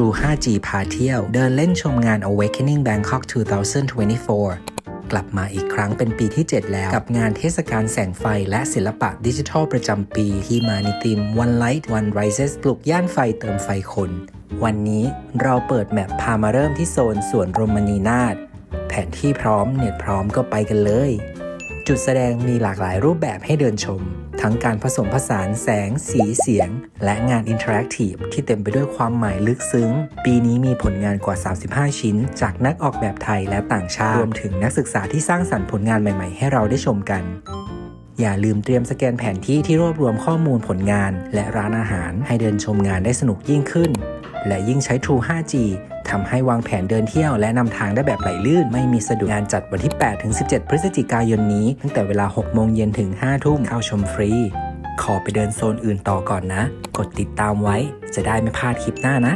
True 5G พาเที่ยว เดินเล่นชมงาน Awakening Bangkok 2024 กลับมาอีกครั้งเป็นปีที่ 7 แล้ว กับงานเทศกาลแสงไฟและศิลปะดิจิทัลประจำปี ที่มาในธีม One Light One Rises ปลุกย่านไฟเติมไฟคน วันนี้เราเปิดแมปพามาเริ่มที่โซนสวนโรมานีนาถแผนที่พร้อมเน็ตพร้อมก็ไปกันเลย จุดแสดงมีหลากหลายรูปแบบให้เดินชม ทั้งการผสมผสานแสง สีเสียง และงานอินเทอร์แอคทีฟที่เต็มไปด้วยความหมายลึกซึ้ง ปีนี้มีผลงานกว่า 35 ชิ้น จากนักออกแบบไทยและต่างชาติ รวมถึงนักศึกษาที่สร้างสรรค์ผลงานใหม่ ๆ ให้เราได้ชมกันอย่าลืมเตรียมสแกนแผนที่ที่รวบรวมข้อมูลผลงาน และร้านอาหารให้เดินชมงานได้สนุกยิ่งขึ้น และยิ่งใช้ True 5G ทำให้วางแผนเดินเที่ยวและนำทางได้แบบไหลลื่น ไม่มีสะดุดงานจัดวันที่8-17 พฤศจิกายนนี้ ตั้งแต่เวลา 6 โมงเย็นถึง 5 ทุ่มเข้าชมฟรี ขอไปเดินโซนอื่นต่อก่อนนะ กดติดตามไว้จะได้ไม่พลาดคลิปหน้านะ